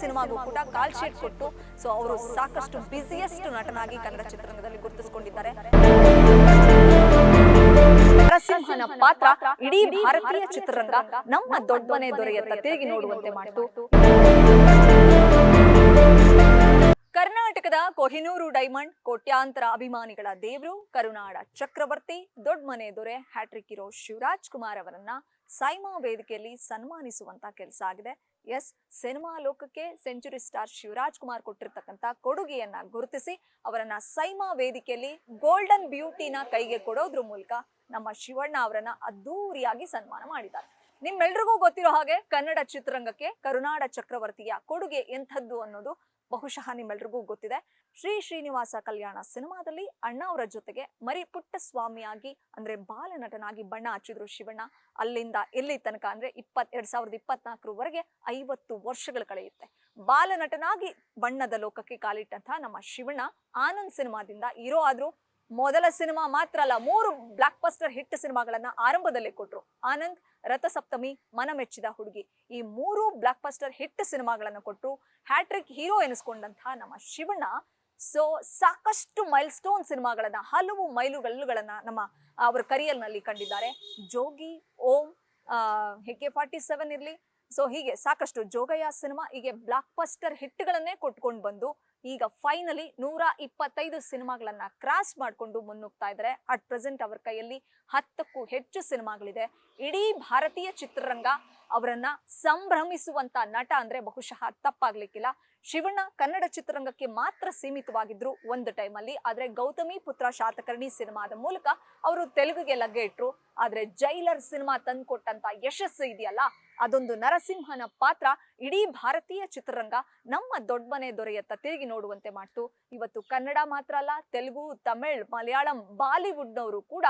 ಸಿನಿಮಾಗೂ ಕೂಡ call sheet ಕೊಟ್ಟು, so ಅವರು ಸಾಕಷ್ಟು ಬ್ಯುಸಿಯೆಸ್ಟ್ ನಟನಾಗಿ ಕನ್ನಡ ಚಿತ್ರರಂಗದಲ್ಲಿ ಗುರುತಿಸಿಕೊಂಡಿದ್ದಾರೆ. ನರಸಿಂಹನ ಪಾತ್ರ ಇಡೀ ಭಾರತೀಯ ಚಿತ್ರರಂಗ ನಮ್ಮ ದೊಡ್ಡಮನೆ ದೊರೆಯತ್ತ ತಿರುಗಿ ನೋಡುವಂತೆ ಮಾಡಿತು. ಕರ್ನಾಟಕದ ಕೊಹಿನೂರು ಡೈಮಂಡ್ ಕೋಟ್ಯಾಂತರ ಅಭಿಮಾನಿಗಳ ದೇವರು ಕರುನಾಡ ಚಕ್ರವರ್ತಿ, ದೊಡ್ಡಮನೆ ದೊರೆ ಹ್ಯಾಟ್ರಿಕ್ ಇರೋ ಶಿವರಾಜ್ ಕುಮಾರ್ ಅವರನ್ನ ಸೈಮಾ ವೇದಿಕೆಯಲ್ಲಿ ಸನ್ಮಾನಿಸುವಂತ ಕೆಲಸ ಆಗಿದೆ. ಎಸ್ ಸಿನಿಮಾ ಲೋಕಕ್ಕೆ ಸೆಂಚುರಿ ಸ್ಟಾರ್ ಶಿವರಾಜ್ ಕುಮಾರ್ ಕೊಟ್ಟಿರ್ತಕ್ಕಂತ ಕೊಡುಗೆಯನ್ನ ಗುರುತಿಸಿ ಅವರನ್ನ ಸೈಮಾ ವೇದಿಕೆಯಲ್ಲಿ ಗೋಲ್ಡನ್ ಬ್ಯೂಟಿನ ಕೈಗೆ ಕೊಡೋದ್ರ ಮೂಲಕ ನಮ್ಮ ಶಿವಣ್ಣ ಅವರನ್ನ ಅದ್ದೂರಿಯಾಗಿ ಸನ್ಮಾನ ಮಾಡಿದ್ದಾರೆ. ನಿಮ್ಮೆಲ್ರಿಗೂ ಗೊತ್ತಿರೋ ಹಾಗೆ ಕನ್ನಡ ಚಿತ್ರರಂಗಕ್ಕೆ ಕರುನಾಡ ಚಕ್ರವರ್ತಿಯ ಕೊಡುಗೆ ಎಂಥದ್ದು ಅನ್ನೋದು ಬಹುಶಃ ನಿಮ್ಮೆಲ್ರಿಗೂ ಗೊತ್ತಿದೆ. ಶ್ರೀ ಶ್ರೀನಿವಾಸ ಕಲ್ಯಾಣ ಸಿನಿಮಾದಲ್ಲಿ ಅಣ್ಣ ಅವರ ಜೊತೆಗೆ ಮರಿ ಪುಟ್ಟ ಸ್ವಾಮಿಯಾಗಿ ಅಂದ್ರೆ ಬಾಲನಟನಾಗಿ ಬಣ್ಣ ಹಚ್ಚಿದ್ರು ಶಿವಣ್ಣ. ಅಲ್ಲಿಂದ ಎಲ್ಲಿ ತನಕ ಅಂದ್ರೆ ಇಪ್ಪತ್, ಎರಡ್ ಸಾವಿರದ ಇಪ್ಪತ್ನಾಲ್ಕರವರೆಗೆ ಐವತ್ತು ವರ್ಷಗಳು ಕಳೆಯುತ್ತೆ. ಬಾಲನಟನಾಗಿ ಬಣ್ಣದ ಲೋಕಕ್ಕೆ ಕಾಲಿಟ್ಟಂತಹ ನಮ್ಮ ಶಿವಣ್ಣ ಆನಂದ್ ಸಿನಿಮಾದಿಂದ ಇರೋ ಆದ್ರು. ಮೊದಲ ಸಿನಿಮಾ ಮಾತ್ರ ಅಲ್ಲ, ಮೂರು ಬ್ಲಾಕ್ ಬಸ್ಟರ್ ಹಿಟ್ ಸಿನಿಮಾಗಳನ್ನ ಆರಂಭದಲ್ಲಿ ಕೊಟ್ರು. ಆನಂದ್, ರಥಸಪ್ತಮಿ ಮನ ಮೆಚ್ಚಿದ ಹುಡುಗಿ. ಈ ಮೂರು ಬ್ಲಾಕ್ ಬಸ್ಟರ್ ಹಿಟ್ ಸಿನಿಮಾಗಳನ್ನು ಕೊಟ್ಟರು ಹ್ಯಾಟ್ರಿಕ್ ಹೀರೋ ಎನಿಸ್ಕೊಂಡಂತಹ ನಮ್ಮ ಶಿವಣ್ಣ. ಸೊ ಸಾಕಷ್ಟು ಮೈಲ್ ಸ್ಟೋನ್ ಸಿನಿಮಾಗಳನ್ನ, ಹಲವು ಮೈಲುಗಲ್ಲುಗಳನ್ನ ನಮ್ಮ ಅವರ ಕರಿಯರ್ನಲ್ಲಿ ಕಂಡಿದ್ದಾರೆ. ಜೋಗಿ, ಓಂ ಹೆಕೆ ಫಾರ್ಟಿ ಸೆವೆನ್ ಇರ್ಲಿ. ಸೊ ಹೀಗೆ ಸಾಕಷ್ಟು ಜೋಗಯ್ಯ ಸಿನಿಮಾ, ಹೀಗೆ ಬ್ಲಾಕ್ ಬಸ್ಟರ್ ಹಿಟ್ಗಳನ್ನೇ ಕೊಟ್ಕೊಂಡು ಬಂದು ಈಗ ಫೈನಲಿ ನೂರ ಇಪ್ಪತ್ತೈದು ಸಿನಿಮಾಗಳನ್ನ ಕ್ರಾಸ್ ಮಾಡಿಕೊಂಡು ಮುನ್ನುಗ್ತಾ ಇದ್ದಾರೆ. ಅಟ್ ಪ್ರೆಸೆಂಟ್ ಅವರ ಕೈಯಲ್ಲಿ ಹತ್ತಕ್ಕೂ ಹೆಚ್ಚು ಸಿನಿಮಾಗಳಿದೆ. ಇಡೀ ಭಾರತೀಯ ಚಿತ್ರರಂಗ ಅವರನ್ನ ಸಂಭ್ರಮಿಸುವಂತ ನಟ ಅಂದ್ರೆ ಬಹುಶಃ ತಪ್ಪಾಗ್ಲಿಕ್ಕಿಲ್ಲ. ಶಿವಣ್ಣ ಕನ್ನಡ ಚಿತ್ರರಂಗಕ್ಕೆ ಮಾತ್ರ ಸೀಮಿತವಾಗಿದ್ರು ಒಂದು ಟೈಮಲ್ಲಿ. ಆದರೆ ಗೌತಮಿ ಪುತ್ರ ಶಾತಕರ್ಣಿ ಸಿನಿಮಾದ ಮೂಲಕ ಅವರು ತೆಲುಗಿಗೆ ಲಗ್ಗೆ ಇಟ್ರು. ಆದರೆ ಜೈಲರ್ ಸಿನಿಮಾ ತಂದ್ಕೊಟ್ಟಂತ ಯಶಸ್ಸು ಇದೆಯಲ್ಲ, ಅದೊಂದು ನರಸಿಂಹನ ಪಾತ್ರ. ಇಡೀ ಭಾರತೀಯ ಚಿತ್ರರಂಗ ನಮ್ಮ ದೊಡ್ಡಮನೆ ದೊರೆಯತ್ತ ತಿರುಗಿ ನೋಡುವಂತೆ ಮಾಡ್ತು. ಇವತ್ತು ಕನ್ನಡ ಮಾತ್ರ ಅಲ್ಲ, ತೆಲುಗು, ತಮಿಳ್, ಮಲಯಾಳಂ, ಬಾಲಿವುಡ್ನವರು ಕೂಡ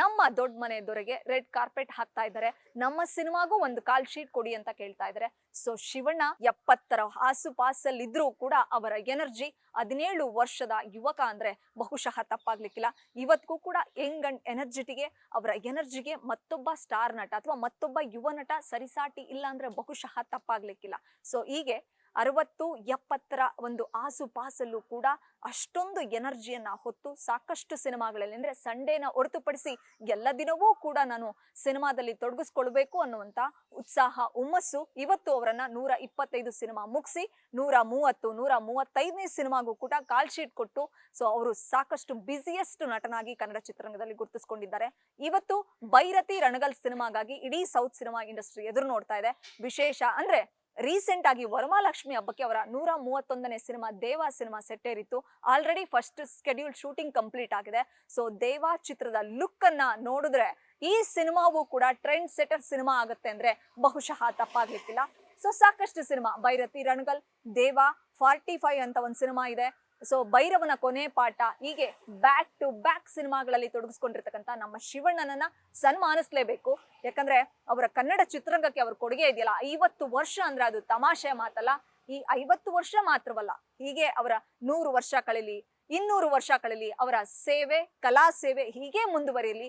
ನಮ್ಮ ದೊಡ್ಡಮನೆ ದೊರೆಗೆ ರೆಡ್ ಕಾರ್ಪೆಟ್ ಹಾಕ್ತಾ ಇದ್ದಾರೆ. ನಮ್ಮ ಸಿನಿಮಾಗೂ ಒಂದು ಕಾಲ್ ಶೀಟ್ ಕೊಡಿ ಅಂತ ಕೇಳ್ತಾ ಇದ್ದಾರೆ. ಸೊ ಶಿವಣ್ಣ ಎಪ್ಪತ್ತರ ಆಸುಪಾಸಲ್ಲಿ ಇದ್ರೂ ಕೂಡ ಅವರ ಎನರ್ಜಿ ಹದಿನೇಳು ವರ್ಷದ ಯುವಕ ಅಂದ್ರೆ ಬಹುಶಃ ತಪ್ಪಾಗ್ಲಿಕ್ಕಿಲ್ಲ. ಇವತ್ತಿಗೂ ಕೂಡ ಯಂಗ್ ಅಂಡ್ ಎನರ್ಜಿಟಿಗೆ ಅವರ ಎನರ್ಜಿಗೆ ಮತ್ತೊಬ್ಬ ಸ್ಟಾರ್ ನಟ ಅಥವಾ ಮತ್ತೊಬ್ಬ ಯುವ ನಟ ಸರಿಸಾಟಿ ಇಲ್ಲ ಅಂದ್ರೆ ಬಹುಶಃ ತಪ್ಪಾಗ್ಲಿಕ್ಕಿಲ್ಲ. ಸೊ ಹೀಗೆ ಅರವತ್ತು, ಎಪ್ಪತ್ತರ ಒಂದು ಆಸುಪಾಸಲ್ಲೂ ಕೂಡ ಅಷ್ಟೊಂದು ಎನರ್ಜಿಯನ್ನ ಹೊತ್ತು ಸಾಕಷ್ಟು ಸಿನಿಮಾಗಳಲ್ಲಿ ಅಂದ್ರೆ ಸಂಡೇನ ಹೊರತುಪಡಿಸಿ ಎಲ್ಲ ದಿನವೂ ಕೂಡ ನಾನು ಸಿನಿಮಾದಲ್ಲಿ ತೊಡಗಿಸ್ಕೊಳ್ಬೇಕು ಅನ್ನುವಂತ ಉತ್ಸಾಹ, ಹುಮ್ಮಸ್ಸು ಇವತ್ತು ಅವರನ್ನ ನೂರ ಇಪ್ಪತ್ತೈದು ಸಿನಿಮಾ ಮುಗಿಸಿ, ನೂರ ಮೂವತ್ತು, ನೂರ ಮೂವತ್ತೈದನೇ ಸಿನಿಮಾಗೂ ಕೂಡ ಕಾಲ್ ಶೀಟ್ ಕೊಟ್ಟು ಸೊ ಅವರು ಸಾಕಷ್ಟು ಬ್ಯುಸಿಯೆಸ್ಟ್ ನಟನಾಗಿ ಕನ್ನಡ ಚಿತ್ರರಂಗದಲ್ಲಿ ಗುರುತಿಸಿಕೊಂಡಿದ್ದಾರೆ. ಇವತ್ತು ಬೈರತಿ ರಣಗಲ್ ಸಿನಿಮಾಗಾಗಿ ಇಡೀ ಸೌತ್ ಸಿನಿಮಾ ಇಂಡಸ್ಟ್ರಿ ಎದುರು ನೋಡ್ತಾ ಇದೆ. ವಿಶೇಷ ಅಂದ್ರೆ ರೀಸೆಂಟ್ ಆಗಿ ವರಮಹಾಲಕ್ಷ್ಮಿ ಹಬ್ಬಕ್ಕೆ ಅವರ ನೂರ ಮೂವತ್ತೊಂದನೇ cinema, Deva cinema ಸೆಟ್ಟೇರಿತ್ತು. Already first schedule shooting complete ಆಗಿದೆ. ಸೊ ದೇವ ಚಿತ್ರದ ಲುಕ್ ಅನ್ನ ನೋಡಿದ್ರೆ ಈ ಸಿನಿಮಾವು ಕೂಡ ಟ್ರೆಂಡ್ ಸೆಟರ್ ಸಿನಿಮಾ ಆಗುತ್ತೆ ಅಂದ್ರೆ ಬಹುಶಃ ತಪ್ಪಾಗ್ಲಿಕ್ಕಿಲ್ಲ. ಸೊ ಸಾಕಷ್ಟು ಸಿನಿಮಾ. ಬೈರತಿ ರಣಗಲ್, ದೇವ, ಫಾರ್ಟಿ ಅಂತ ಒಂದು ಸಿನಿಮಾ ಇದೆ. ಸೊ ಭೈರವನ ಕೊನೆ ಪಾಠ ಹೀಗೆ ಬ್ಯಾಕ್ ಟು ಬ್ಯಾಕ್ ಸಿನಿಮಾಗಳಲ್ಲಿ ತೊಡಗಿಸ್ಕೊಂಡಿರ್ತಕ್ಕಂಥ ನಮ್ಮ ಶಿವಣ್ಣನನ್ನ ಸನ್ಮಾನಿಸ್ಲೇಬೇಕು. ಯಾಕಂದ್ರೆ ಅವರ ಕನ್ನಡ ಚಿತ್ರರಂಗಕ್ಕೆ ಅವ್ರ ಕೊಡುಗೆ ಇದೆಯಲ್ಲ, ಐವತ್ತು ವರ್ಷ ಅಂದ್ರೆ ಅದು ತಮಾಷೆ ಮಾತಲ್ಲ. ಈ ಐವತ್ತು ವರ್ಷ ಮಾತ್ರವಲ್ಲ, ಹೀಗೆ ಅವರ ನೂರು ವರ್ಷ ಕಳೀಲಿ, ಇನ್ನೂರು ವರ್ಷ ಕಳೀಲಿ ಅವರ ಸೇವೆ, ಕಲಾ ಸೇವೆ ಹೀಗೆ ಮುಂದುವರಿಯಲಿ.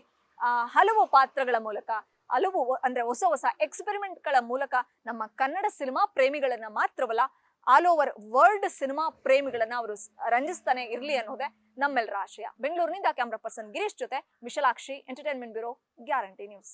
ಹಲವು ಪಾತ್ರಗಳ ಮೂಲಕ, ಹಲವು ಅಂದ್ರೆ ಹೊಸ ಹೊಸ ಎಕ್ಸ್ಪೆರಿಮೆಂಟ್ಗಳ ಮೂಲಕ ನಮ್ಮ ಕನ್ನಡ ಸಿನಿಮಾ ಪ್ರೇಮಿಗಳನ್ನ ಮಾತ್ರವಲ್ಲ ಆಲ್ ಓವರ್ ವರ್ಲ್ಡ್ ಸಿನಿಮಾ ಪ್ರೇಮಿಗಳನ್ನ ಅವರು ರಂಜಿಸ್ತಾನೆ ಇರ್ಲಿ ಅನ್ನೋದೇ ನಮ್ಮೆಲ್ಲರ ಆಶಯ. ಬೆಂಗಳೂರಿನಿಂದ ಕ್ಯಾಮ್ರಾ ಪರ್ಸನ್ ಗಿರೀಶ್ ಜೊತೆ, Vishalakshi entertainment bureau guarantee news